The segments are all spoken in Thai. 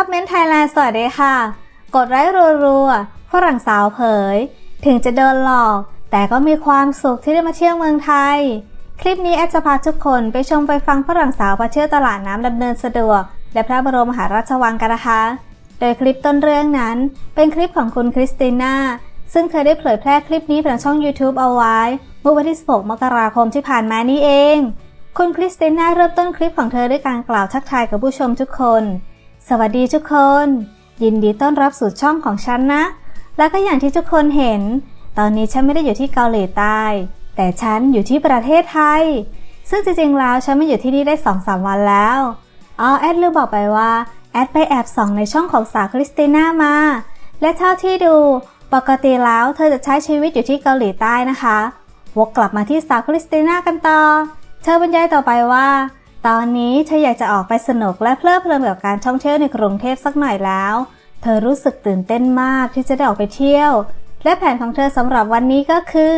อบเมนไทยแลนด์สวัสดีค่ะ กดไลค์รัวๆฝรั่งสาวเผย ถึงจะโดนหลอก แต่ก็มีความสุขที่ได้มาเที่ยวเมืองไทย คลิปนี้แอดจะพาทุกคนไปชมไปฟังฝรั่งสาวมาเที่ยวตลาดน้ำดำเนินสะดวก และพระบรมมหาราชวังกันนะคะ โดยคลิปต้นเรื่องนั้น เป็นคลิปของคุณคริสติน่าซึ่งเธอได้เผยแพร่คลิปนี้ผ่านช่อง YouTube เอาไว้ เมื่อวันที่ 16 มกราคมที่ผ่านมานี้เอง คุณคริสติน่าเริ่มต้นคลิปของเธอด้วยการกล่าวทักทายกับผู้ชมทุกคน สวัสดีทุกคน ยินดีต้อนรับสู่ช่องของฉันนะ แล้วก็อย่างที่ทุกคนเห็น ตอนนี้ฉันไม่ได้อยู่ที่เกาหลีใต้ แต่ฉันอยู่ที่ประเทศไทย ซึ่งจริงๆแล้วฉันไม่อยู่ที่นี่ได้2องสามวันแล้วอ๋อแอดลืมบอกไปว่าแอดไปแอบส่องในช่องของสาวคริสติน่ามา และเท่าที่ดูปกติแล้วเธอจะใช้ชีวิตอยู่ที่เกาหลีใต้นะคะ วกกลับมาที่สาวคริสติน่ากันต่อ เธอบรรยายต่อไปว่า ตอนนี้เธออยากจะออกไปสนุกและเพลิดเพลินกับการท่องเที่ยวในกรุงเทพสักหน่อยแล้ว เธอรู้สึกตื่นเต้นมากที่จะได้ออกไปเที่ยว และแผนของเธอสำหรับวันนี้ก็คือ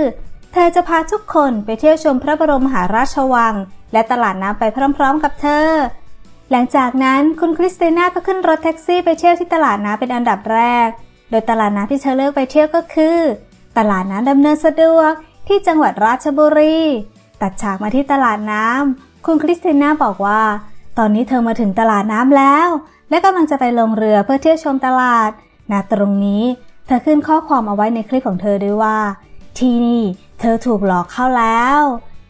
เธอจะพาทุกคนไปเที่ยวชมพระบรมมหาราชวัง และตลาดน้ำไปพร้อมๆ กับเธอ หลังจากนั้นคุณคริสติน่าก็ขึ้นรถแท็กซี่ไปเที่ยวที่ตลาดน้ำเป็นอันดับแรก โดยตลาดน้ำที่เธอเลือกไปเที่ยวก็คือ ตลาดน้ำดำเนินสะดวกที่จังหวัดราชบุรี ตัดฉากมาที่ตลาดน้ำ คุณคริสติน่าบอกว่า ตอนนี้เธอมาถึงตลาดน้ำแล้ว และกำลังจะไปลงเรือเพื่อเที่ยวชมตลาดณตรงนี้เธอขึ้นข้อความเอาไว้ในคลิปของเธอด้วยว่า ที่นี่เธอถูกหลอกเข้าแล้ว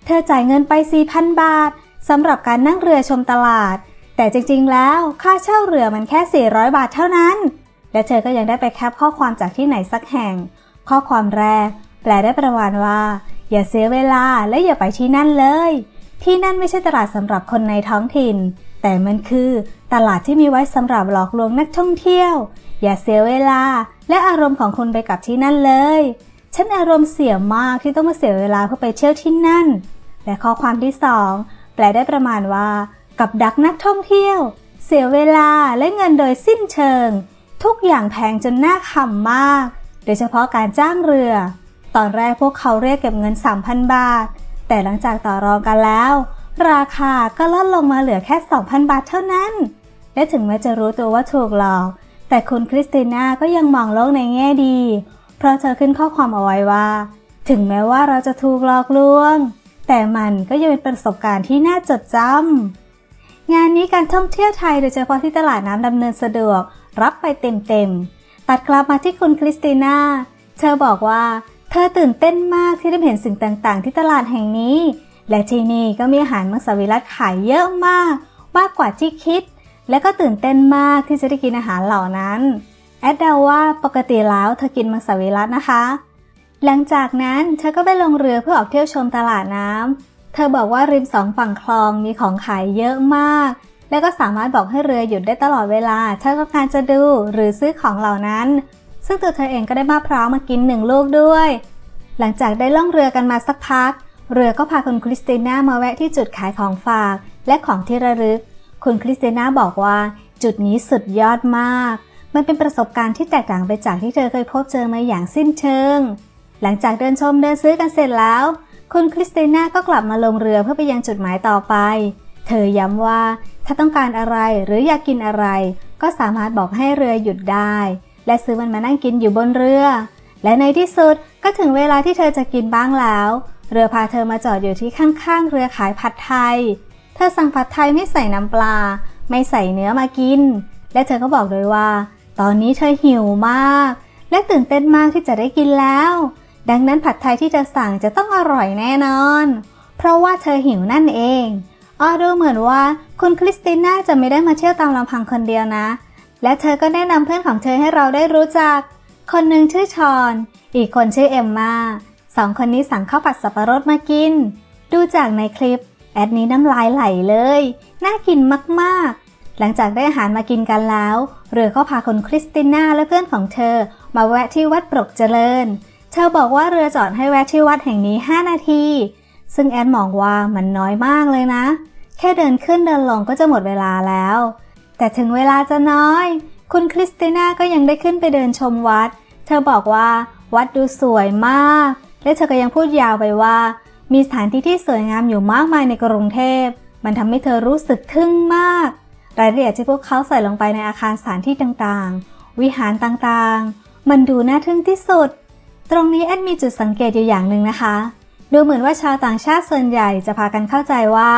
เธอจ่ายเงินไป 4,000 บาทสำหรับการนั่งเรือชมตลาด แต่จริงๆ แล้วค่าเช่าเรือมันแค่ 400 บาทเท่านั้น และเธอก็ยังได้ไปแคปข้อความจากที่ไหนสักแห่ง ข้อความแรก แปลได้ประมาณว่า อย่าเสียเวลาและอย่าไปที่นั่นเลย ที่นั่นไม่ใช่ตลาดสำหรับคนในท้องถิ่น แต่มันคือตลาดที่มีไว้สำหรับหลอกลวงนักท่องเที่ยว อย่าเสียเวลา และอารมณ์ของคุณไปกับที่นั่นเลย ฉันอารมณ์เสียมากที่ต้องมาเสียเวลาเพื่อไปเที่ยวที่นั่น และข้อความที่สองแปลได้ประมาณว่า กับดักนักท่องเที่ยว เสียเวลาและเงินโดยสิ้นเชิง ทุกอย่างแพงจนน่าขำมาก โดยเฉพาะการจ้างเรือ ตอนแรกพวกเขาเรียกเก็บเงิน 3,000 บาท แต่หลังจากต่อรองกันแล้ว ราคาก็ลดลงมาเหลือแค่ 2,000 บาทเท่านั้น และถึงแม้จะรู้ตัวว่าถูกหลอก แต่คุณคริสติน่าก็ยังมองโลกในแง่ดี เพราะเธอขึ้นข้อความเอาไว้ว่า ถึงแม้ว่าเราจะถูกหลอกลวง แต่มันก็ยังเป็นประสบการณ์ที่น่าจดจำงานนี้การท่องเที่ยวไทยโดยเฉพาะที่ตลาดน้ำดำเนินสะดวก รับไปเต็มๆตัดกลับมาที่คุณคริสติน่าเธอบอกว่า เธอตื่นเต้นมากที่ได้เห็นสิ่งต่างๆ ที่ตลาดแห่งนี้ และที่นี่ก็มีอาหารมังสวิรัตขายเยอะมาก มากกว่าที่คิด และก็ตื่นเต้นมากที่จะได้กินอาหารเหล่านั้น แอดเดาว่าปกติแล้วเธอกินมังสวิรัตนะคะ หลังจากนั้นเธอก็ไปลงเรือเพื่อออกเที่ยวชมตลาดน้ำเธอบอกว่าริมสองฝั่งคลองมีของขายเยอะมาก และก็สามารถบอกให้เรือหยุดได้ตลอดเวลา ถ้าต้องการจะดูหรือซื้อของเหล่านั้น ซึ่งตัวเธอเองก็ได้มะพร้าวมากินหนึ่งลูกด้วย หลังจากได้ล่องเรือกันมาสักพัก เรือก็พาคุณคริสติน่ามาแวะที่จุดขายของฝาก และของที่ระลึก คุณคริสติน่าบอกว่า จุดนี้สุดยอดมาก มันเป็นประสบการณ์ที่แตกต่างไปจากที่เธอเคยพบเจอมาอย่างสิ้นเชิง หลังจากเดินชมเดินซื้อกันเสร็จแล้ว คุณคริสติน่าก็กลับมาลงเรือเพื่อไปยังจุดหมายต่อไป เธอย้ำว่าถ้าต้องการอะไรหรืออยากกินอะไร ก็สามารถบอกให้เรือหยุดได้ และซื้อมันมานั่งกินอยู่บนเรือ และในที่สุดก็ถึงเวลาที่เธอจะกินบ้างแล้ว เรือพาเธอมาจอดอยู่ที่ข้างๆ เรือขายผัดไทย เธอสั่งผัดไทยไม่ใส่น้ำปลา ไม่ใส่เนื้อมากิน และเธอก็บอกด้วยว่า ตอนนี้เธอหิวมาก และตื่นเต้นมากที่จะได้กินแล้ว ดังนั้นผัดไทยที่เธอสั่งจะต้องอร่อยแน่นอน เพราะว่าเธอหิวนั่นเองอ้อดูเหมือนว่าคุณคริสติน่าจะไม่ได้มาเที่ยวตามลำพังคนเดียวนะ และเธอก็แนะนำเพื่อนของเธอให้เราได้รู้จัก คนหนึ่งชื่อชอน อีกคนชื่อเอมมาสองคนนี้สั่งข้าวผัดสับปะรดมากิน ดูจากในคลิป แอดนี้น้ำลายไหลเลย น่ากินมากๆ หลังจากได้อาหารมากินกันแล้ว เรือก็พาคนคริสติน่าและเพื่อนของเธอ มาแวะที่วัดปรกเจริญ เธอบอกว่าเรือจอดให้แวะที่วัดแห่งนี้ 5 นาที ซึ่งแอดมองว่ามันน้อยมากเลยนะ แค่เดินขึ้นเดินลงก็จะหมดเวลาแล้ว แต่ถึงเวลาจะน้อย คุณคริสติน่าก็ยังได้ขึ้นไปเดินชมวัด เธอบอกว่าวัดดูสวยมาก และเธอก็ยังพูดยาวไปว่า มีสถานที่ที่สวยงามอยู่มากมายในกรุงเทพ มันทำให้เธอรู้สึกทึ่งมาก รายละเอียดที่พวกเขาใส่ลงไปในอาคารสถานที่ต่างๆ วิหารต่างๆ มันดูน่าทึ่งที่สุด ตรงนี้แอดมีจุดสังเกตอยู่อย่างหนึ่งนะคะ ดูเหมือนว่าชาวต่างชาติส่วนใหญ่จะพากันเข้าใจว่า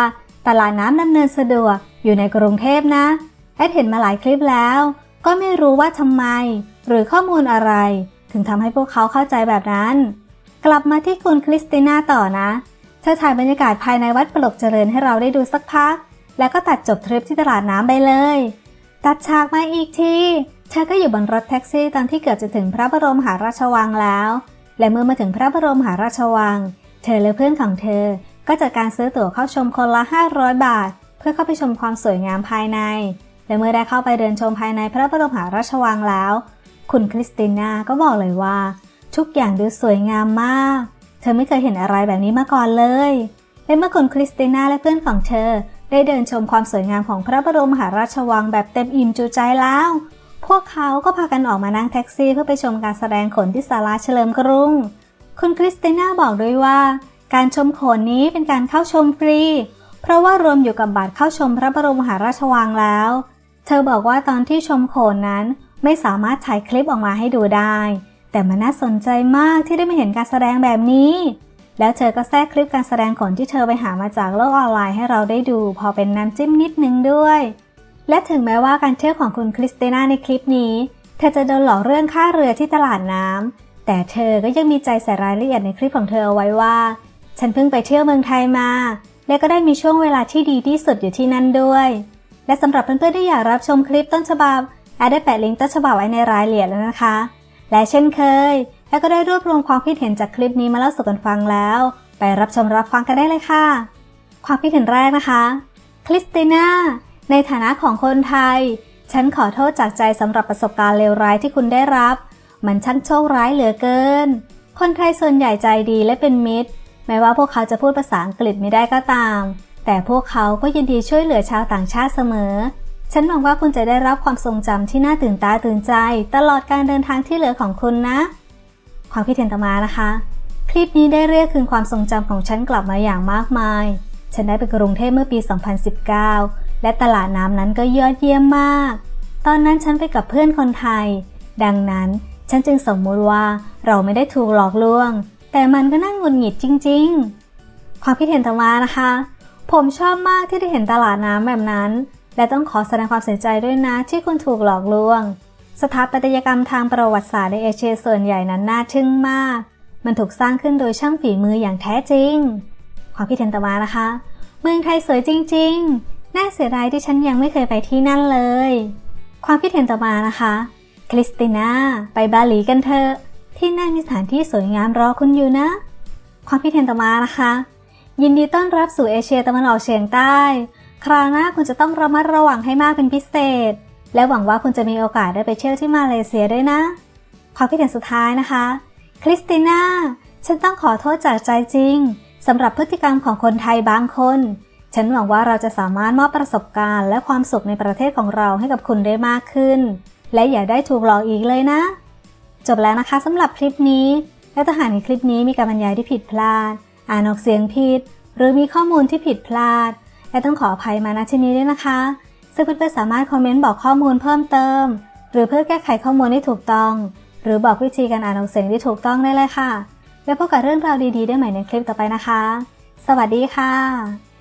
ตลาดน้ำดำเนินสะดวกอยู่ในกรุงเทพนะ แอดเห็นมาหลายคลิปแล้ว ก็ไม่รู้ว่าทำไม หรือข้อมูลอะไร ถึงทำให้พวกเขาเข้าใจแบบนั้น กลับมาที่คุณคริสติน่าต่อนะ เธอถ่ายบรรยากาศภายในวัดปลกเจริญให้เราได้ดูสักพัก แล้วก็ตัดจบทริปที่ตลาดน้ำไปเลย ตัดฉากมาอีกที เธอก็อยู่บนรถแท็กซี่ตอนที่เกือบจะถึงพระบรมหาราชวังแล้ว และเมื่อมาถึงพระบรมมหาราชวัง เธอและเพื่อนของเธอ ก็จัดการซื้อตั๋วเข้าชมคนละ 500 บาท เพื่อเข้าไปชมความสวยงามภายใน และเมื่อได้เข้าไปเดินชมภายในพระบรมหาราชวังแล้ว คุณคริสติน่าก็บอกเลยว่า ทุกอย่างดูสวยงามมาก เธอไม่เคยเห็นอะไรแบบนี้มาก่อนเลย และเมื่อคุณคริสติน่าและเพื่อนของเธอ ได้เดินชมความสวยงามของพระบรมมหาราชวังแบบเต็มอิ่มจูใจแล้ว พวกเขาก็พากันออกมานั่งแท็กซี่เพื่อไปชมการแสดงโขนที่ศาลาเฉลิมกรุง คุณคริสติน่าบอกด้วยว่า การชมโขนนี้เป็นการเข้าชมฟรี เพราะว่ารวมอยู่กับบัตรเข้าชมพระบรมมหาราชวังแล้ว เธอบอกว่าตอนที่ชมโขนนั้นไม่สามารถถ่ายคลิปออกมาให้ดูได้ แต่มันน่าสนใจมากที่ได้มาเห็นการแสดงแบบนี้ แล้วเธอก็แทรกคลิปการแสดงโขนที่เธอไปหามาจากโลกออนไลน์ให้เราได้ดู พอเป็นน้ำจิ้มนิดนึงด้วย และถึงแม้ว่าการเที่ยวของคุณคริสติน่าในคลิปนี้ เธอจะโดนหลอกเรื่องค่าเรือที่ตลาดน้ำแต่เธอก็ยังมีใจใส่รายละเอียดในคลิปของเธอเอาไว้ว่า ฉันเพิ่งไปเที่ยวเมืองไทยมา และก็ได้มีช่วงเวลาที่ดีที่สุดอยู่ที่นั่นด้วย และสำหรับเพื่อนๆที่อยากรับชมคลิปต้นฉบับแอดได้แปะลิงก์ต้นฉบับไว้ในรายละเอียดแล้วนะคะ และเช่นเคยแอดก็ได้รวบรวมความคิดเห็นจากคลิปนี้มาเล่าสู่กันฟังแล้ว ไปรับชมรับฟังกันได้เลยค่ะ ความคิดเห็นแรกนะคะ คริสติน่าในฐานะของคนไทย ฉันขอโทษจากใจสำหรับประสบการณ์เลวร้ายที่คุณได้รับ มันช่างโชคร้ายเหลือเกิน คนไทยส่วนใหญ่ใจดีและเป็นมิตร แม้ว่าพวกเขาจะพูดภาษาอังกฤษไม่ได้ก็ตาม แต่พวกเขาก็ยินดีช่วยเหลือชาวต่างชาติเสมอ ฉันหวังว่าคุณจะได้รับความทรงจำที่น่าตื่นตาตื่นใจ ตลอดการเดินทางที่เหลือของคุณนะ ความคิดเห็นต่อมานะคะ คลิปนี้ได้เรียกคืนความทรงจำของฉันกลับมาอย่างมากมาย ฉันได้ไปกรุงเทพเมื่อปี 2019 และตลาดน้ำนั้นก็ยอดเยี่ยมมาก ตอนนั้นฉันไปกับเพื่อนคนไทย ดังนั้นฉันจึงสมมุติว่าเราไม่ได้ถูกหลอกลวง แต่มันก็น่างุนหงิดจริง ๆ ความคิดเห็นต่อมานะคะ ผมชอบมากที่ได้เห็นตลาดน้ำแบบนั้น และต้องขอแสดงความเสียใจด้วยนะที่คุณถูกหลอกลวง สถาปัตยกรรมทางประวัติศาสตร์ในเอเชียส่วนใหญ่นั้นน่าทึ่งมาก มันถูกสร้างขึ้นโดยช่างฝีมืออย่างแท้จริง ความคิดเห็นต่อมานะคะ เมืองไทยสวยจริง ๆ น่าเสียดายที่ฉันยังไม่เคยไปที่นั่นเลย ความคิดเห็นต่อมานะคะ คริสติน่าไปบาหลีกันเถอะ ที่นั่นมีสถานที่สวยงามรอคุณอยู่นะ ความคิดเห็นต่อมานะคะ ยินดีต้อนรับสู่เอเชียตะวันออกเฉียงใต้ คราวหน้าคุณจะต้องระมัดระวังให้มากเป็นพิเศษ และหวังว่าคุณจะมีโอกาสได้ไปเที่ยวที่มาเลเซียด้วยนะ ความคิดเห็นสุดท้ายนะคะ คริสติน่า ฉันต้องขอโทษจากใจจริงสำหรับพฤติกรรมของคนไทยบางคน ฉันหวังว่าเราจะสามารถมอบประสบการณ์ และความสุขในประเทศของเราให้กับคุณได้มากขึ้น และอย่าได้ถูกหลอกอีกเลยนะ จบแล้วนะคะสำหรับคลิปนี้ และถ้าหากในคลิปนี้มีการบรรยายที่ผิดพลาด อ่านออกเสียงผิด หรือมีข้อมูลที่ผิดพลาด และต้องขออภัยมาณที่นี้ด้วยนะคะ ซึ่งเพื่อนๆสามารถคอมเมนต์บอกข้อมูลเพิ่มเติม หรือเพื่อแก้ไขข้อมูลที่ถูกต้อง หรือบอกวิธีการอ่านออกเสียงที่ถูกต้องได้เลยค่ะ แล้วพบกับเรื่องราวดีๆ ได้ใหม่ในคลิปต่อไปนะคะ สวัสดีค่ะ